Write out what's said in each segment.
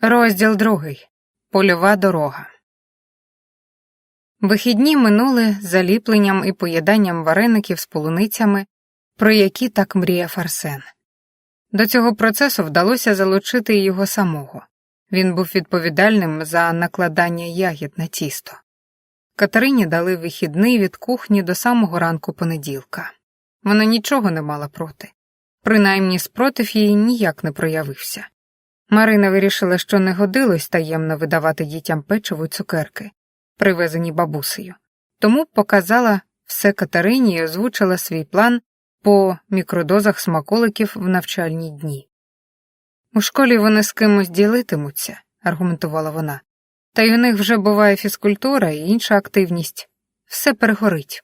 Розділ другий. Польова дорога. Вихідні минули заліпленням і поїданням вареників з полуницями, про які так мріяв Арсен. До цього процесу вдалося залучити й його самого. Він був відповідальним за накладання ягід на тісто. Катерині дали вихідний від кухні до самого ранку понеділка. Вона нічого не мала проти. Принаймні спротив її ніяк не проявився. Марина вирішила, що не годилось таємно видавати дітям печиво й цукерки, привезені бабусею, тому показала все Катерині і озвучила свій план по мікродозах смаколиків в навчальні дні. У школі вони з кимось ділитимуться, аргументувала вона, та й у них вже буває фізкультура і інша активність. Все перегорить.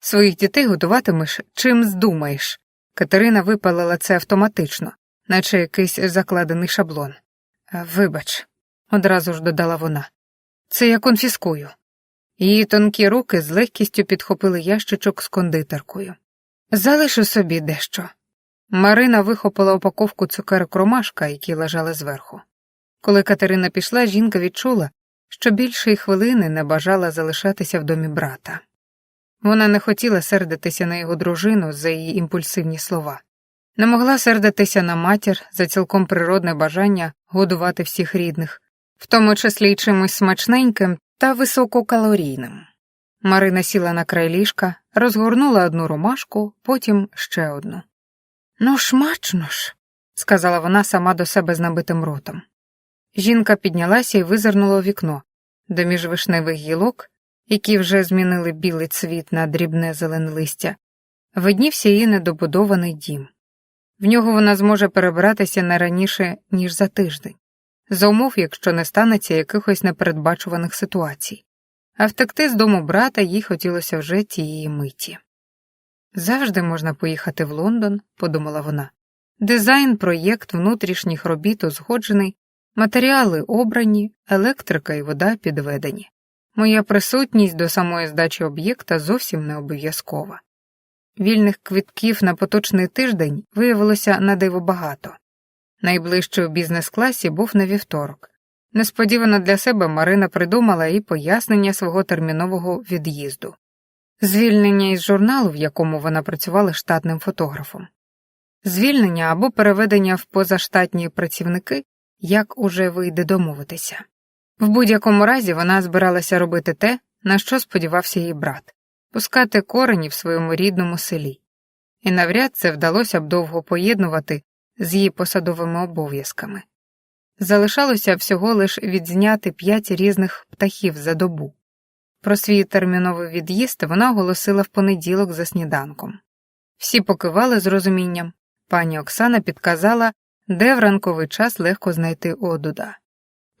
Своїх дітей годуватимеш чим здумаєш. Катерина випалила це автоматично, наче якийсь закладений шаблон. Вибач, одразу ж додала вона. Це я конфіскую. Її тонкі руки з легкістю підхопили ящичок з кондитеркою. Залишу собі дещо. Марина вихопила упаковку цукерок ромашка, які лежали зверху. Коли Катерина пішла, жінка відчула, що більше хвилини не бажала залишатися в домі брата. Вона не хотіла сердитися на його дружину за її імпульсивні слова, не могла сердитися на матір за цілком природне бажання годувати всіх рідних, в тому числі й чимось смачненьким та висококалорійним. Марина сіла на край ліжка, розгорнула одну ромашку, потім ще одну. Ну, шмачно ж, сказала вона сама до себе з набитим ротом. Жінка піднялася і визирнула у вікно, де між вишневих гілок, які вже змінили білий цвіт на дрібне зелене листя, виднівся її недобудований дім. В нього вона зможе перебратися не раніше, ніж за тиждень, за умов, якщо не станеться якихось непередбачуваних ситуацій, а втекти з дому брата їй хотілося вже тієї миті. Завжди можна поїхати в Лондон, подумала вона. Дизайн, проєкт внутрішніх робіт узгоджений, матеріали обрані, електрика і вода підведені. Моя присутність до самої здачі об'єкта зовсім не обов'язкова. Вільних квитків на поточний тиждень виявилося на диво багато. Найближчий у бізнес-класі був на вівторок. Несподівано для себе Марина придумала і пояснення свого термінового від'їзду, звільнення із журналу, в якому вона працювала штатним фотографом, звільнення або переведення в позаштатні працівники, як уже вийде домовитися. В будь-якому разі вона збиралася робити те, на що сподівався її брат пускати корені в своєму рідному селі, і навряд це вдалося б довго поєднувати з її посадовими обов'язками. Залишалося всього лиш відзняти п'ять різних птахів за добу. Про свій терміновий від'їзд вона оголосила в понеділок за сніданком. Всі покивали з розумінням, пані Оксана підказала, де в ранковий час легко знайти одуда.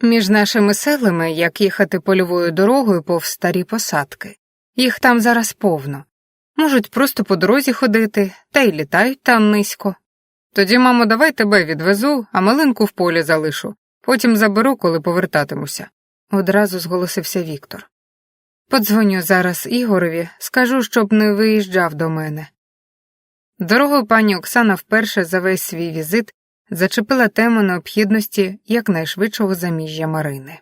Між нашими селами, як їхати польовою дорогою повз старі посадки, їх там зараз повно. Можуть просто по дорозі ходити, та й літають там низько. Тоді, мамо, давай тебе відвезу, а малинку в полі залишу, потім заберу, коли повертатимуся, одразу зголосився Віктор. Подзвоню зараз Ігорові, скажу, щоб не виїжджав до мене. Дорогою пані Оксана вперше за весь свій візит зачепила тему необхідності якнайшвидшого заміжжя Марини.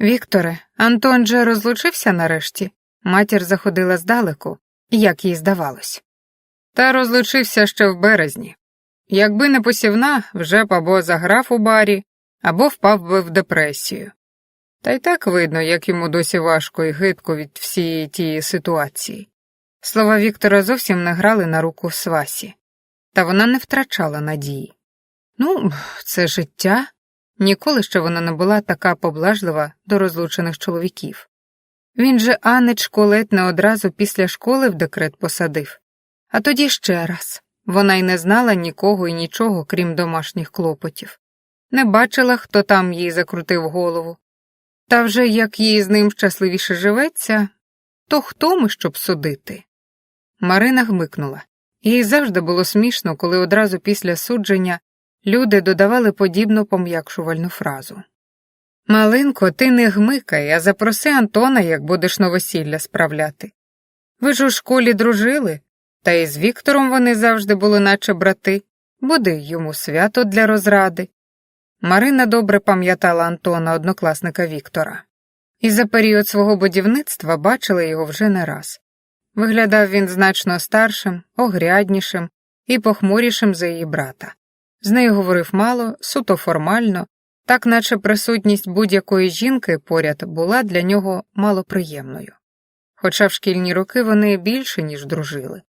Вікторе, Антон же розлучився нарешті, матір заходила здалеку, як їй здавалось. Та розлучився ще в березні. Якби не посівна, вже б або заграв у барі, або впав би в депресію. Та й так видно, як йому досі важко і гидко від всієї тієї ситуації. Слова Віктора зовсім не грали на руку свасі, та вона не втрачала надії. Ну, це життя. Ніколи ще вона не була така поблажлива до розлучених чоловіків. Він же Анечку ледь не одразу після школи в декрет посадив, а тоді ще раз. Вона й не знала нікого і нічого, крім домашніх клопотів, не бачила, хто там їй закрутив голову. Та вже як їй з ним щасливіше живеться, то хто ми, щоб судити? Марина гмикнула. Їй завжди було смішно, коли одразу після судження люди додавали подібну пом'якшувальну фразу. Малинко, ти не гмикай, а запроси Антона, як будеш новосілля справляти. Ви ж у школі дружили, та і з Віктором вони завжди були, наче брати, буде йому свято для розради. Марина добре пам'ятала Антона, однокласника Віктора, і за період свого будівництва бачила його вже не раз. Виглядав він значно старшим, огряднішим і похмурішим за її брата. З нею говорив мало, суто формально, так наче присутність будь-якої жінки поряд була для нього малоприємною. Хоча в шкільні роки вони більше, ніж дружили.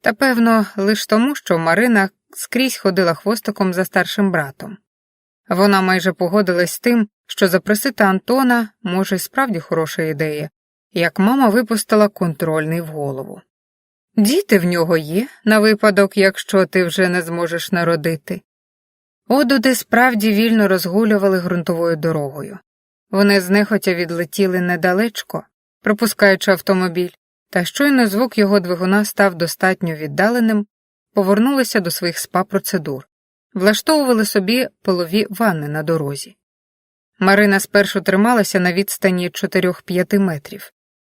Та певно, лише тому, що Марина скрізь ходила хвостиком за старшим братом. Вона майже погодилась з тим, що запросити Антона може справді хороша ідея, як мама випустила контрольний в голову. Діти в нього є, на випадок, якщо ти вже не зможеш народити. Одуди справді вільно розгулювали ґрунтовою дорогою. Вони знехотя відлетіли недалечко, пропускаючи автомобіль, та щойно звук його двигуна став достатньо віддаленим, повернулися до своїх спа процедур, влаштовували собі полові ванни на дорозі. Марина спершу трималася на відстані 4-5 метрів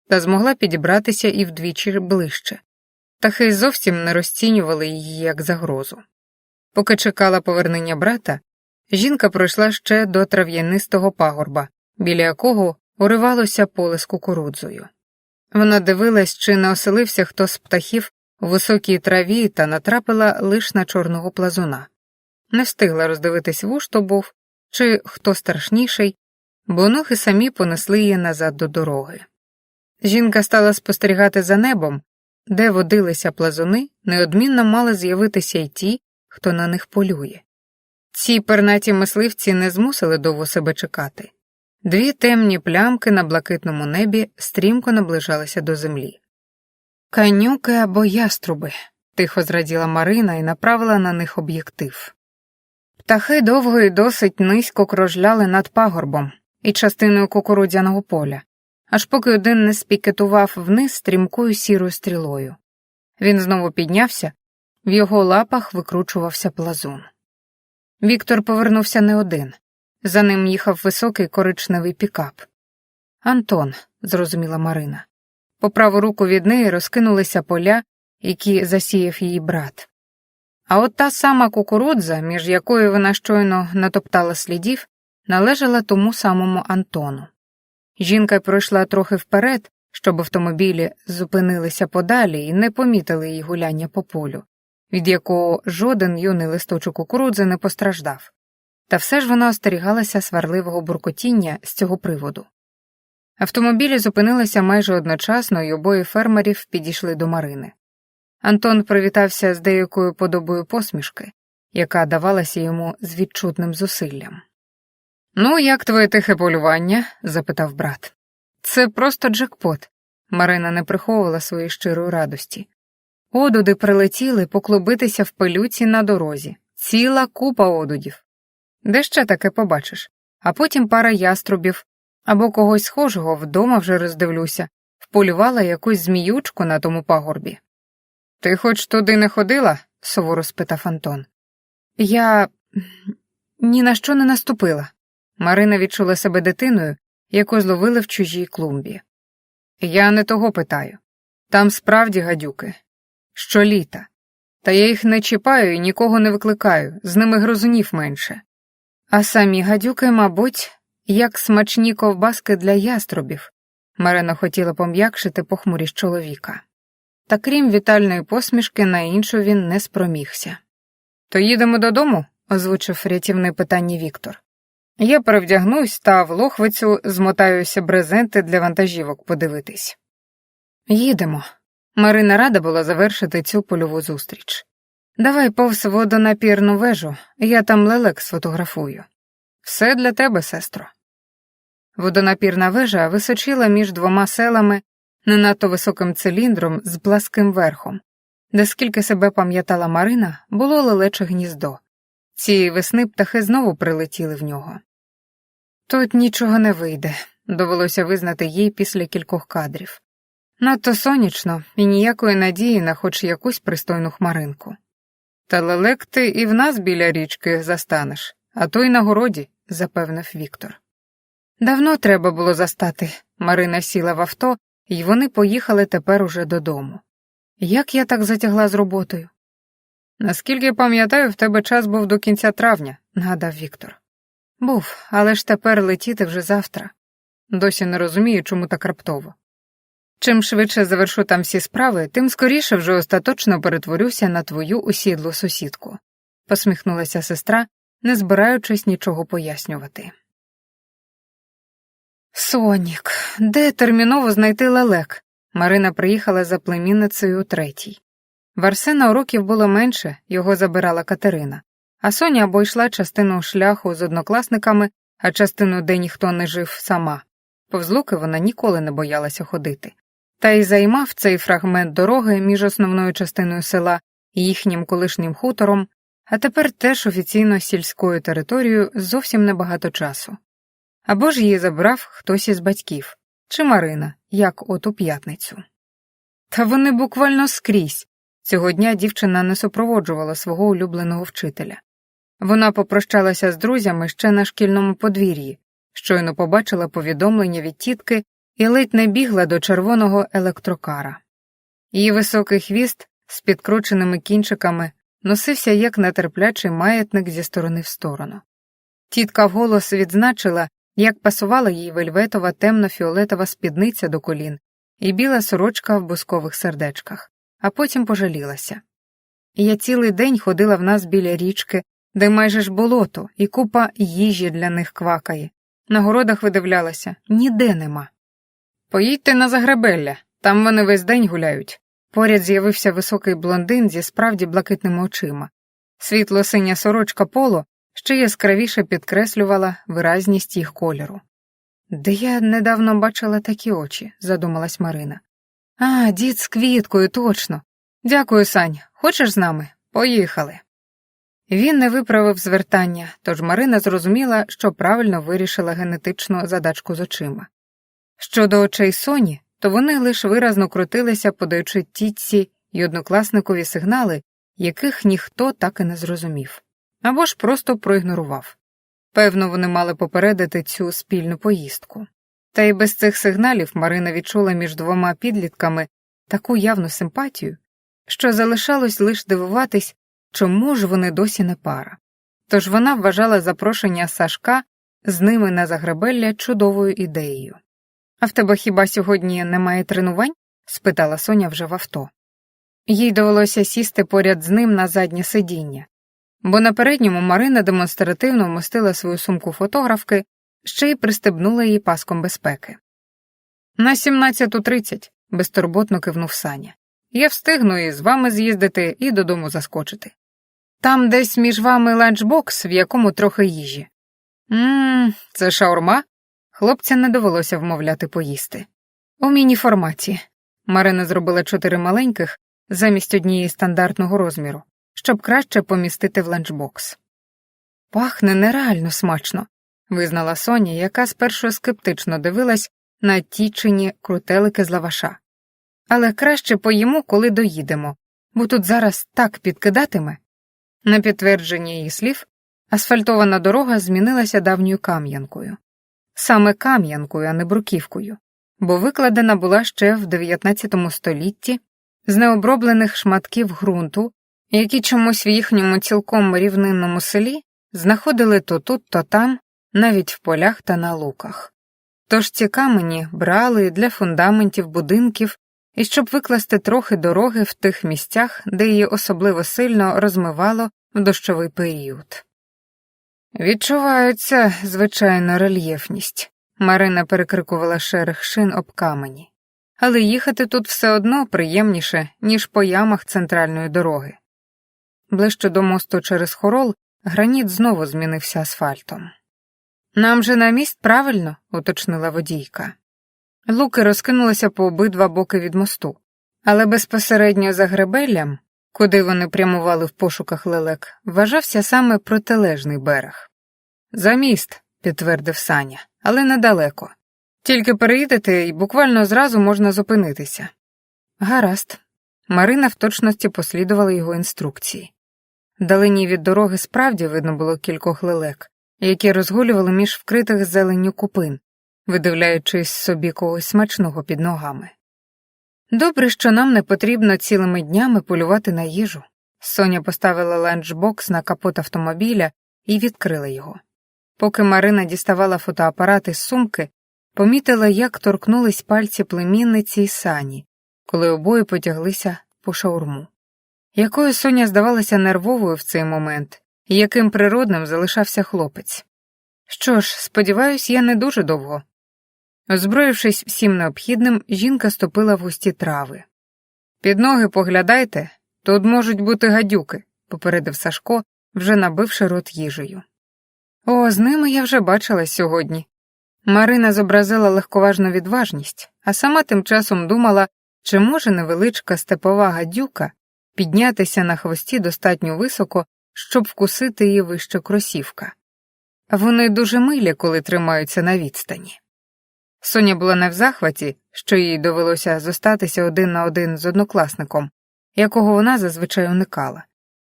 та змогла підібратися і вдвічі ближче. Тахи зовсім не розцінювали її як загрозу. Поки чекала повернення брата, жінка пройшла ще до трав'янистого пагорба, біля якого уривалося поле з кукурудзою. Вона дивилась, чи не оселився хто з птахів у високій траві та натрапила лиш на чорного плазуна. Не встигла роздивитись вуж то був, чи хто страшніший, бо ноги самі понесли її назад до дороги. Жінка стала спостерігати за небом, де водилися плазуни, неодмінно мали з'явитися й ті, хто на них полює. Ці пернаті мисливці не змусили довго себе чекати. Дві темні плямки на блакитному небі стрімко наближалися до землі. Канюки або яструби, тихо зраділа Марина і направила на них об'єктив. Птахи довго і досить низько кружляли над пагорбом і частиною кукурудзяного поля, аж поки один не спікетував вниз стрімкою сірою стрілою. Він знову піднявся, в його лапах викручувався плазун. Віктор повернувся не один. За ним їхав високий коричневий пікап. Антон, зрозуміла Марина. По праву руку від неї розкинулися поля, які засіяв її брат. А от та сама кукурудза, між якою вона щойно натоптала слідів, належала тому самому Антону. Жінка пройшла трохи вперед, щоб автомобілі зупинилися подалі і не помітили її гуляння по полю, від якого жоден юний листочок кукурудзи не постраждав. Та все ж вона остерігалася сварливого буркотіння з цього приводу. Автомобілі зупинилися майже одночасно, і обоє фермерів підійшли до Марини. Антон привітався з деякою подобою посмішки, яка давалася йому з відчутним зусиллям. Ну, як твоє тихе полювання? запитав брат. Це просто джекпот. Марина не приховувала своєї щирої радості. Одуди прилетіли поклубитися в пилюці на дорозі, ціла купа одудів. Де ще таке побачиш, а потім пара яструбів або когось схожого вдома вже роздивлюся, вполювала якусь зміючку на тому пагорбі. Ти хоч туди не ходила? суворо спитав Антон. Я ні на що не наступила. Марина відчула себе дитиною, яку зловили в чужій клумбі. Я не того питаю. Там справді гадюки. Щоліта. Та я їх не чіпаю і нікого не викликаю, з ними грозунів менше. А самі гадюки, мабуть, як смачні ковбаски для яструбів. Марина хотіла пом'якшити похмурість чоловіка. Та крім вітальної посмішки, на іншу він не спромігся. То їдемо додому? озвучив рятівне питання Віктор. Я перевдягнусь та в лохвицю змотаюся брезенти для вантажівок подивитись. Їдемо. Марина рада була завершити цю польову зустріч. Давай повз водонапірну вежу, я там лелек сфотографую. Все для тебе, сестро. Водонапірна вежа височила між двома селами не надто високим циліндром з пласким верхом, де скільки себе пам'ятала Марина, було лелече гніздо. Цієї весни птахи знову прилетіли в нього. Тут нічого не вийде, довелося визнати їй після кількох кадрів. Надто сонячно і ніякої надії на хоч якусь пристойну хмаринку. Та лелек ти і в нас біля річки застанеш, а то й на городі, запевнив Віктор. Давно треба було застати. Марина сіла в авто, і вони поїхали тепер уже додому. Як я так затягла з роботою? Наскільки пам'ятаю, в тебе час був до кінця травня, нагадав Віктор. Був, але ж тепер летіти вже завтра. Досі не розумію, чому так раптово. Чим швидше завершу там всі справи, тим скоріше вже остаточно перетворюся на твою усідлу сусідку, посміхнулася сестра, не збираючись нічого пояснювати. Сонік, де терміново знайти лелек? Марина приїхала за племінницею у третій. В Арсена уроків було менше, його забирала Катерина, а Соня або йшла частину шляху з однокласниками, а частину, де ніхто не жив, сама. Повз луки вона ніколи не боялася ходити. Та й займав цей фрагмент дороги між основною частиною села і їхнім колишнім хутором, а тепер теж офіційно сільською територією зовсім небагато часу. Або ж її забрав хтось із батьків, чи Марина, як от у п'ятницю. Та вони буквально скрізь. Цього дня дівчина не супроводжувала свого улюбленого вчителя. Вона попрощалася з друзями ще на шкільному подвір'ї, щойно побачила повідомлення від тітки і ледь не бігла до червоного електрокара. Її високий хвіст з підкрученими кінчиками носився як нетерплячий маятник зі сторони в сторону. Тітка вголос відзначила, як пасувала їй вельветова темно-фіолетова спідниця до колін і біла сорочка в бускових сердечках, а потім пожалілася. Я цілий день ходила в нас біля річки, де майже ж болото, і купа їжі для них квакає. На городах видивлялася ніде нема. Поїдьте на Загребелля, там вони весь день гуляють. Поряд з'явився високий блондин зі справді блакитними очима. Світло синя сорочка поло ще яскравіше підкреслювала виразність їх кольору. Де я недавно бачила такі очі, задумалась Марина. А, дід з квіткою, точно. Дякую, Сань. Хочеш з нами? Поїхали. Він не виправив звертання, тож Марина зрозуміла, що правильно вирішила генетичну задачку з очима. Щодо очей Соні, то вони лише виразно крутилися, подаючи тітці й однокласникові сигнали, яких ніхто так і не зрозумів, або ж просто проігнорував. Певно, вони мали попередити цю спільну поїздку. Та й без цих сигналів Марина відчула між двома підлітками таку явну симпатію, що залишалось лише дивуватись, чому ж вони досі не пара. Тож вона вважала запрошення Сашка з ними на загребелля чудовою ідеєю. А в тебе хіба сьогодні немає тренувань? спитала Соня вже в авто. Їй довелося сісти поряд з ним на заднє сидіння, бо на передньому Марина демонстративно вмостила свою сумку фотографки, ще й пристебнула її паском безпеки. На 17.30, безтурботно кивнув Саня. Я встигну і з вами з'їздити і додому заскочити. Там десь між вами ланчбокс, в якому трохи їжі. Ммм, це шаурма? Хлопця не довелося вмовляти поїсти. У міні-форматі. Марина зробила чотири маленьких замість однієї стандартного розміру, щоб краще помістити в ланчбокс. Пахне нереально смачно, визнала Соня, яка спершу скептично дивилась на тічені крутелики з лаваша. Але краще поїмо, коли доїдемо, бо тут зараз так підкидатиме. На підтвердження її слів, асфальтована дорога змінилася давньою кам'янкою саме кам'янкою, а не бруківкою, бо викладена була ще в 19 столітті з необроблених шматків ґрунту, які чомусь в їхньому цілком рівнинному селі знаходили то тут, то там, навіть в полях та на луках. Тож ці камені брали для фундаментів будинків і щоб викласти трохи дороги в тих місцях, де її особливо сильно розмивало в дощовий період. Відчувається, звичайно, рельєфність. Марина перекрикувала шерех шин об камені, але їхати тут все одно приємніше, ніж по ямах центральної дороги. Ближче до мосту через хорол граніт знову змінився асфальтом. Нам же на міст правильно, уточнила водійка. Луки розкинулися по обидва боки від мосту, але безпосередньо за гребеллям куди вони прямували в пошуках лелек, вважався саме протилежний берег. За міст, підтвердив Саня, але недалеко. Тільки переїдете і буквально зразу можна зупинитися. Гаразд. Марина в точності послідувала його інструкції. Далині від дороги справді видно було кількох лелек, які розгулювали між вкритих зеленню купин, видивляючись собі когось смачного під ногами. Добре, що нам не потрібно цілими днями полювати на їжу. Соня поставила ланчбокс на капот автомобіля і відкрила його. Поки Марина діставала фотоапарат із сумки, помітила, як торкнулись пальці племінниці й сані, коли обоє потяглися по шаурму. Якою Соня здавалася нервовою в цей момент, і яким природним залишався хлопець. Що ж, сподіваюсь, я не дуже довго. Озброївшись всім необхідним, жінка ступила в густі трави. Під ноги поглядайте, тут можуть бути гадюки, попередив Сашко, вже набивши рот їжею. О, з ними я вже бачилась сьогодні. Марина зобразила легковажну відважність, а сама тим часом думала, чи може невеличка степова гадюка піднятися на хвості достатньо високо, щоб вкусити її вище кросівка. Вони дуже милі, коли тримаються на відстані. Соня була не в захваті, що їй довелося зостатися один на один з однокласником, якого вона зазвичай уникала.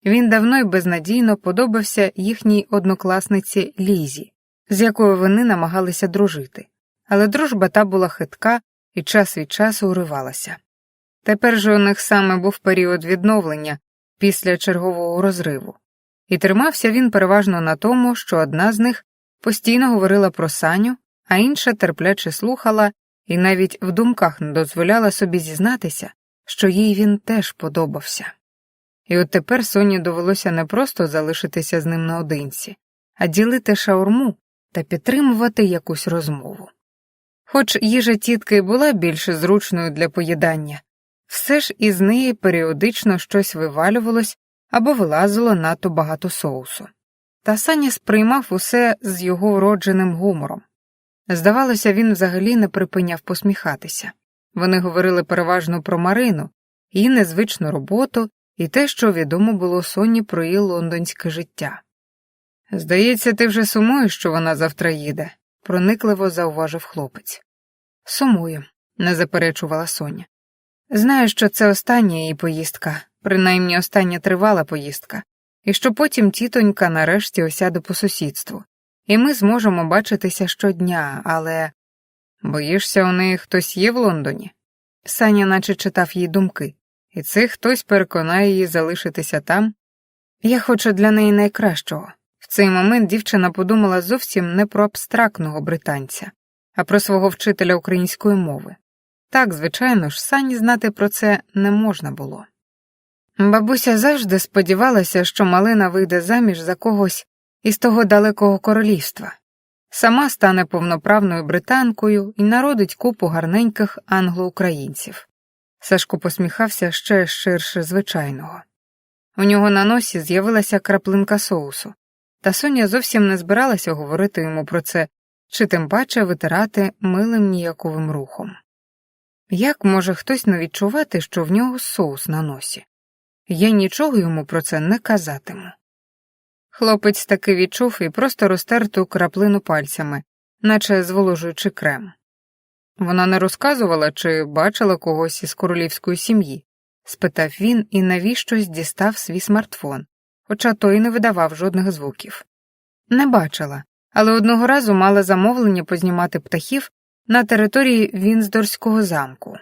Він давно й безнадійно подобався їхній однокласниці Лізі, з якою вони намагалися дружити, але дружба та була хитка і час від часу уривалася. Тепер же у них саме був період відновлення після чергового розриву, і тримався він переважно на тому, що одна з них постійно говорила про Саню, а інша терпляче слухала і навіть в думках не дозволяла собі зізнатися, що їй він теж подобався. І от тепер Соні довелося не просто залишитися з ним наодинці, а ділити шаурму та підтримувати якусь розмову. Хоч їжа тітки була більш зручною для поїдання, все ж із неї періодично щось вивалювалось або вилазило надто багато соусу. Та Саня сприймав усе з його вродженим гумором. Здавалося, він взагалі не припиняв посміхатися. Вони говорили переважно про Марину, її незвичну роботу і те, що відомо було Соні про її лондонське життя. Здається, ти вже сумуєш, що вона завтра їде, проникливо зауважив хлопець. Сумую, не заперечувала Соня. Знаю, що це остання її поїздка, принаймні остання тривала поїздка, і що потім тітонька нарешті осяде по сусідству, і ми зможемо бачитися щодня, але. Боїшся, у неї хтось є в Лондоні? Саня наче читав її думки, і цей хтось переконає її залишитися там. Я хочу для неї найкращого. В цей момент дівчина подумала зовсім не про абстрактного британця, а про свого вчителя української мови. Так, звичайно ж, Сані знати про це не можна було. Бабуся завжди сподівалася, що малина вийде заміж за когось із того далекого королівства, сама стане повноправною британкою і народить купу гарненьких англо-українців. Сашко посміхався ще ширше звичайного. У нього на носі з'явилася краплинка соусу, та Соня зовсім не збиралася говорити йому про це, чи тим паче витирати милим ніяковим рухом. Як може хтось не відчувати, що в нього соус на носі? Я нічого йому про це не казатиму. Хлопець таки відчув і просто розтер ту краплину пальцями, наче зволожуючи крем. Вона не розказувала, чи бачила когось із королівської сім'ї, спитав він і навіщось дістав свій смартфон, хоча той не видавав жодних звуків. Не бачила, але одного разу мала замовлення познімати птахів на території Вінздорського замку.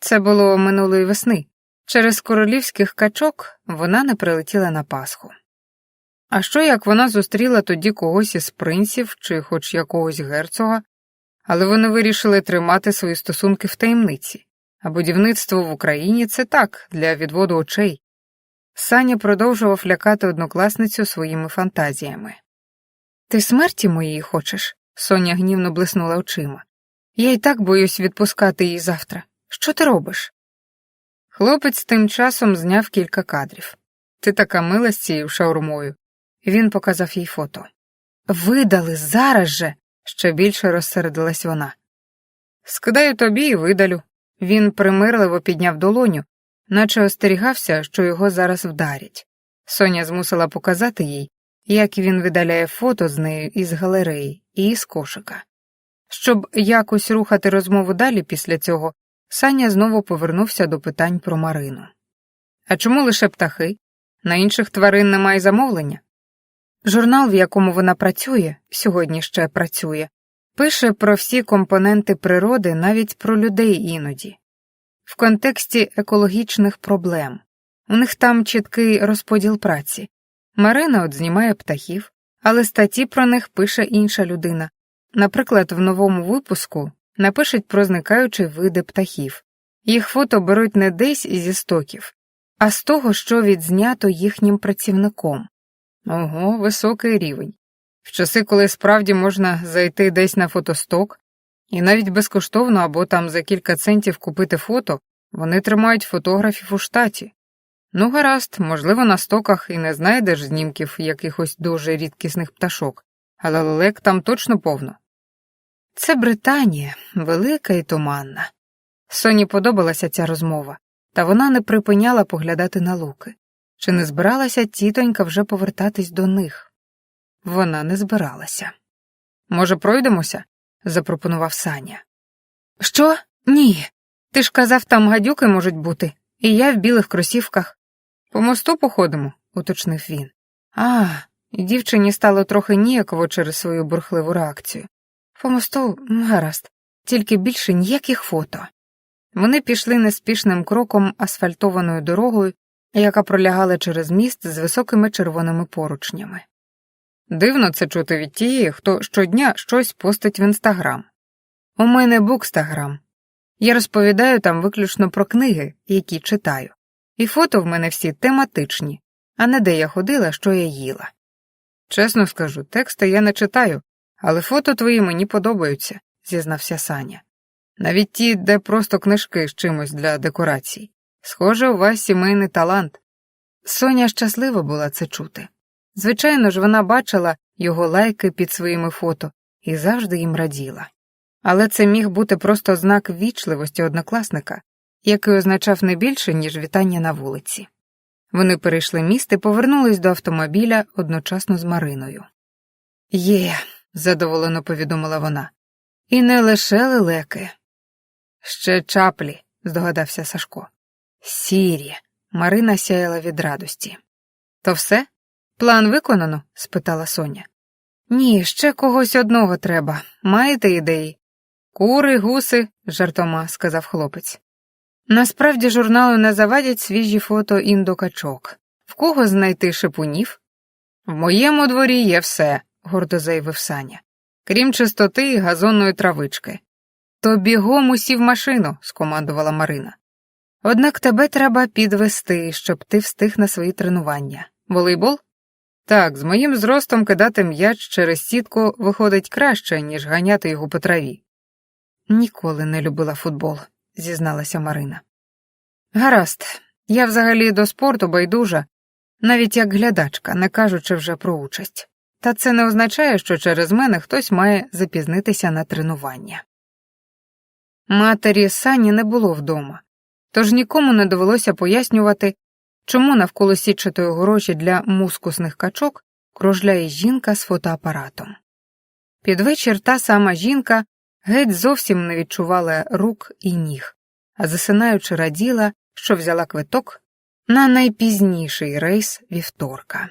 Це було минулої весни. Через королівських качок вона не прилетіла на Пасху. А що як вона зустріла тоді когось із принців чи хоч якогось герцога, але вони вирішили тримати свої стосунки в таємниці, а будівництво в Україні це так, для відводу очей. Саня продовжував лякати однокласницю своїми фантазіями. Ти смерті моєї хочеш? Соня гнівно блиснула очима. Я й так боюсь відпускати її завтра. Що ти робиш? Хлопець тим часом зняв кілька кадрів. Ти така мила з цією шаурмою. Він показав їй фото. Видали зараз же, ще більше розсередилась вона. Скидаю тобі і видалю. Він примирливо підняв долоню, наче остерігався, що його зараз вдарять. Соня змусила показати їй, як він видаляє фото з нею із галереї і із кошика. Щоб якось рухати розмову далі після цього, Саня знову повернувся до питань про Марину. А чому лише птахи? На інших тварин немає замовлення? Журнал, в якому вона працює, сьогодні ще працює, пише про всі компоненти природи, навіть про людей іноді, в контексті екологічних проблем. У них там чіткий розподіл праці. Марина от знімає птахів, але статті про них пише інша людина. Наприклад, в новому випуску напишуть про зникаючі види птахів. Їх фото беруть не десь зі стоків, а з того, що відзнято їхнім працівником. Ого, високий рівень. В часи, коли справді можна зайти десь на фотосток, і навіть безкоштовно або там за кілька центів купити фото, вони тримають фотографів у штаті. Ну, гаразд, можливо, на стоках і не знайдеш знімків якихось дуже рідкісних пташок, але лелек там точно повно. Це Британія, велика і туманна. Соні подобалася ця розмова, та вона не припиняла поглядати на луки. Чи не збиралася тітонька вже повертатись до них? Вона не збиралася. Може, пройдемося? запропонував Саня. Що? Ні. Ти ж казав, там гадюки можуть бути, і я в білих кросівках. По мосту походимо, уточнив він. А, дівчині стало трохи ніяково через свою бурхливу реакцію. По мосту, гаразд, тільки більше ніяких фото. Вони пішли неспішним кроком асфальтованою дорогою, яка пролягала через міст з високими червоними поручнями. Дивно це чути від тієї, хто щодня щось постить в інстаграм. У мене букстаграм. Я розповідаю там виключно про книги, які читаю, і фото в мене всі тематичні, а не де я ходила, що я їла. Чесно скажу, тексти я не читаю, але фото твої мені подобаються, зізнався Саня. Навіть ті, де просто книжки з чимось для декорацій. Схоже, у вас сімейний талант. Соня щаслива була це чути. Звичайно ж, вона бачила його лайки під своїми фото і завжди їм раділа. Але це міг бути просто знак ввічливості однокласника, який означав не більше, ніж вітання на вулиці. Вони перейшли міст і повернулись до автомобіля одночасно з Мариною. Є, задоволено повідомила вона, і не лише лелеки. Ще чаплі, здогадався Сашко. Сірі. Марина сяяла від радості. То все? План виконано? спитала Соня. Ні, ще когось одного треба. Маєте ідеї? Кури, гуси, жартома, сказав хлопець. Насправді журналу не завадять свіжі фото індокачок. В кого знайти шипунів? В моєму дворі є все, гордо заявив Саня. Крім чистоти і газонної травички. То бігом усі в машину, скомандувала Марина. Однак тебе треба підвести, щоб ти встиг на свої тренування. Волейбол? Так, з моїм зростом кидати м'яч через сітку виходить краще, ніж ганяти його по траві. Ніколи не любила футбол, зізналася Марина. Гаразд, я взагалі до спорту байдужа, навіть як глядачка, не кажучи вже про участь. Та це не означає, що через мене хтось має запізнитися на тренування. Матері Сані не було вдома, тож нікому не довелося пояснювати, чому навколо сітчатої огорожі для мускусних качок кружляє жінка з фотоапаратом. Під вечір та сама жінка геть зовсім не відчувала рук і ніг, а засинаючи раділа, що взяла квиток на найпізніший рейс вівторка.